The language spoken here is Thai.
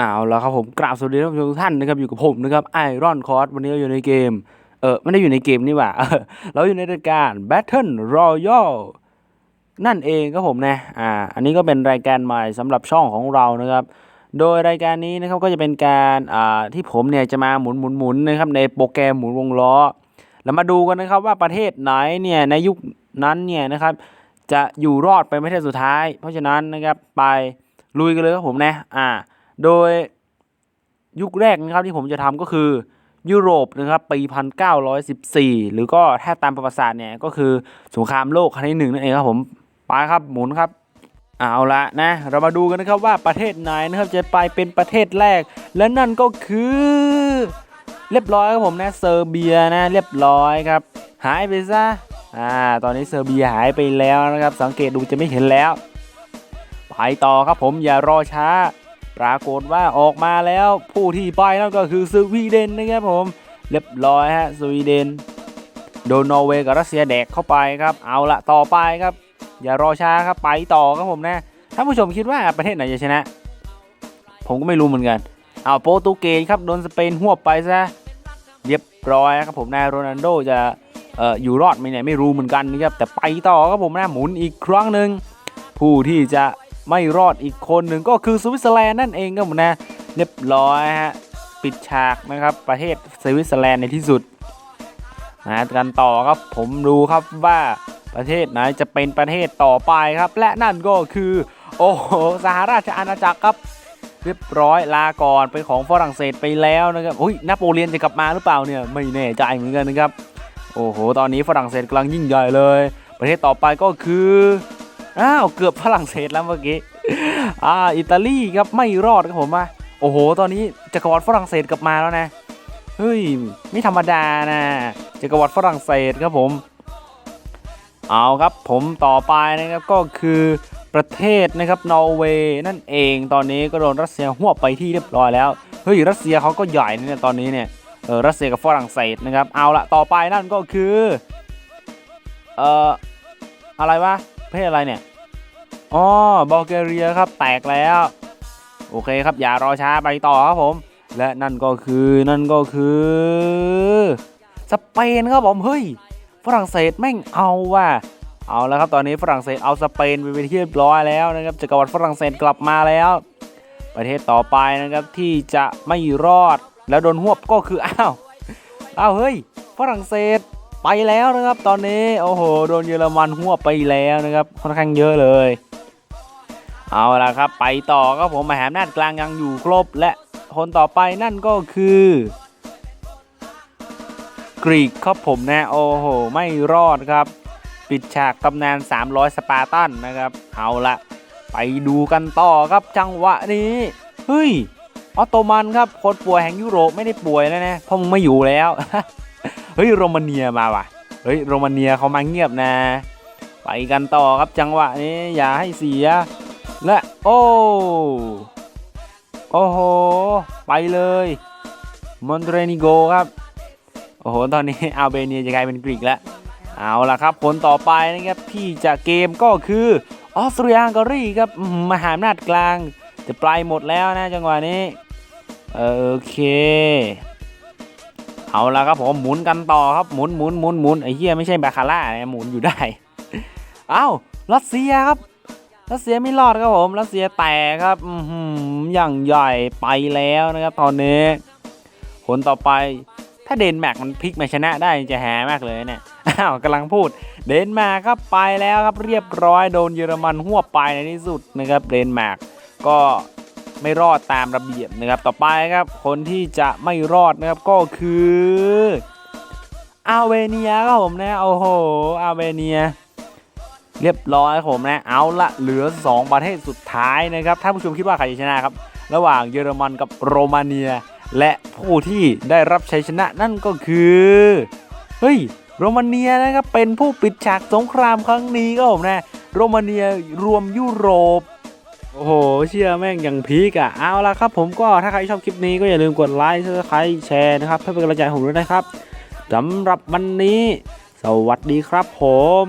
อ้าวแล้วครับผมกราบสวัสดีท่านผู้ชมทุกท่านนะครับอยู่กับผมนะครับไอรอนคอร์สวันนี้เราอยู่ในเกม เออไม่ได้อยู่ในเกมนี่หว่าเราอยู่ในรายการ Battle Royale นั่นเองครับผมนะอ่าอันนี้ก็เป็นรายการใหม่สำหรับช่องของเรานะครับ โดยรายการนี้นะครับก็จะเป็นการอ่าที่ผมเนี่ยจะมาหมุนหมุนหมุนนะครับในโปรแกรมหมุนวงล้อแล้วมาดูกันนะครับว่าประเทศไหนเนี่ยในยุคนั้นเนี่ยนะครับจะอยู่รอดไปประเทศสุดท้าย เพราะฉะนั้นนะครับไปลุยกันเลยครับผมนะอ่า โดยยุคแรกนะครับที่ผมจะทำก็คือยุโรปนะครับปี 1914 หรือก็ถ้าตามประวัติศาสตร์เนี่ยก็คือสงครามโลกครั้งที่หนึ่งนั่นเองครับผมไปครับหมุนครับเอาละนะเรามาดูกันนะครับว่าประเทศไหนนะครับจะไปเป็นประเทศแรก และนั่นก็คือ เรียบร้อยครับผมนะเซอร์เบียนะเรียบร้อยครับ หายไปซะอ่าตอนนี้เซอร์เบียหายไปแล้วนะครับ สังเกตดูจะไม่เห็นแล้ว ไปต่อครับผมอย่ารอช้า ปรากฏว่าออกมาแล้วผู้ที่ไปนั่นก็คือสวีเดนนะครับผม เรียบร้อยฮะสวีเดน โดนนอร์เวย์กับรัสเซียแดกเข้าไปครับ เอาละต่อไปครับ อย่ารอช้าครับไปต่อครับผมนะท่านผู้ชมคิดว่าประเทศไหนจะชนะ ผมก็ไม่รู้เหมือนกัน เอาโปรตุเกสครับโดนสเปนหวบไปซะเรียบร้อยครับผมนะโรนัลโดจะอออยู่รอดไหมเนี่ยไม่รู้เหมือนกันนะครับแต่ไปต่อครับผมนะหมุนอีกครั้งหนึ่งผู้ที่จะ ไม่รอดอีกคนหนึ่งก็คือสวิตเซอร์แลนด์นั่นเองครับผมนะเรียบร้อยฮะปิดฉากนะครับประเทศสวิตเซอร์แลนด์ในที่สุดมากันต่อครับผมดูครับว่าประเทศไหนจะเป็นประเทศต่อไปครับ และนั่นก็คือ โอ้โหสหราชอาณาจักรครับ เรียบร้อยลาก่อนเป็นของฝรั่งเศสไปแล้วนะครับอุ้ยนโปเลียนจะกลับมาหรือเปล่าเนี่ยไม่แน่ใจเหมือนกันนะครับ โอ้โห ตอนนี้ฝรั่งเศสกำลังยิ่งใหญ่เลย ประเทศต่อไปก็คือ อ้าวเกือบฝรั่งเศสแล้วเมื่อกี้อ่าอิตาลีครับไม่รอดครับผมอะโอ้โห ตอนนี้จักรวรรดิฝรั่งเศสกลับมาแล้วนะเฮ้ยไม่ธรรมดานะจักรวรรดิฝรั่งเศสครับผมเอาครับผมต่อไปนะครับก็คือประเทศนะครับนอร์เวย์นั่นเองตอนนี้ก็โดนรัสเซียหัวไปที่เรียบร้อยแล้วเฮ้ยรัสเซียเขาก็ใหญ่นะเนี่ยตอนนี้เนี่ยเออรัสเซียกับฝรั่งเศสนะครับเอาละต่อไปนั่นก็คือเอ่ออะไรวะ ประเทศอะไรเนี่ยอ๋อบัลแกเรียครับแตกแล้ว โอเคครับอย่ารอช้าไปต่อครับผม และนั่นก็คือนั่นก็คือ สเปนครับผมเฮ้ยฝรั่งเศสแม่งเอาว่ะเอาแล้วครับตอนนี้ฝรั่งเศสเอาสเปนไปเป็นที่เรียบร้อยแล้วนะครับจักรวรรดิฝรั่งเศสกลับมาแล้ว ประเทศต่อไปนะครับที่จะไม่รอดแล้วโดนหวบก็คืออ้าวอ้าวเฮ้ยฝรั่งเศส ไปแล้วนะครับ ตอนนี้โอ้โหโดนเยอรมันหัวไปแล้วนะครับค่อนข้างเยอะเลย เอาละครับ ไปต่อครับผมมหาอำนาจกลางยังอยู่ครบ และคนต่อไปนั่นก็คือกรีกครับผมนะโอ้โห ไม่รอดครับ ปิดฉากตำนาน 300 สปาร์ตันนะครับ เอาละไปดูกันต่อครับจังหวะนี้เฮ้ยออตโตมันครับคนป่วยแห่งยุโรปไม่ได้ป่วยแล้วนะเพราะมึงไม่อยู่แล้ว เฮ้ยโรมาเนียมาว่ะเฮ้ยโรมาเนียเขามาเงียบนะ ไปกันต่อครับจังหวะนี้อย่าให้เสีย และโอ้โอ้โห ไปเลยมอนเตเรนิโกครับ โอ้โห ตอนนี้อัลเบเนียจะกลายเป็นกรีกแล้ว เอาล่ะครับ ผลต่อไปนะครับที่จะเกมก็คือออสเตรียฮังการีครับมหาอำนาจกลาง จะปลายหมดแล้วนะจังหวะนี้ โอเค เอาละครับผมหมุนกันต่อครับหมุนหมุนหมุนหมุนไอ้เหี้ยไม่ใช่บาคาร่านะหมุนอยู่ได้เอ้ารัสเซียครับรัสเซียไม่รอดครับผมรัสเซียแตกครับอย่างใหญ่ไปแล้วนะครับตอนนี้ผลต่อไปถ้าเดนมาร์กมันพลิกมาชนะได้จะแฮมากเลยเนี่ยอ้าวกำลังพูด เดนมาร์กครับไปแล้วครับเรียบร้อยโดนเยอรมันหัวไปในที่สุดนะครับเดนมาร์กก็ ไม่รอดตามระเบียบนะครับ ต่อไปครับ คนที่จะไม่รอดนะครับก็คืออาเวเนียครับผมนะโอ้โหอาเวเนีย เรียบร้อยครับผมนะเอาละเหลือ 2 ประเทศสุดท้ายนะครับท่านผู้ชมคิดว่าใครจะชนะครับ ระหว่างเยอรมันกับโรมาเนีย และผู้ที่ได้รับชัยชนะนั่นก็คือเฮ้ยโรมาเนียนะครับเป็นผู้ปิดฉากสงครามครั้งนี้ก็ผมนะโรมาเนียรวมยุโรป โอ้โห เชื่อแม่งอย่างพีกอะเอาละครับผมก็ถ้าใครชอบคลิปนี้ก็อย่าลืมกดไลค์ซับสไครต์แชร์นะครับ เพื่อเป็นกำลังใจผมด้วยนะครับสำหรับวันนี้ สวัสดีครับผม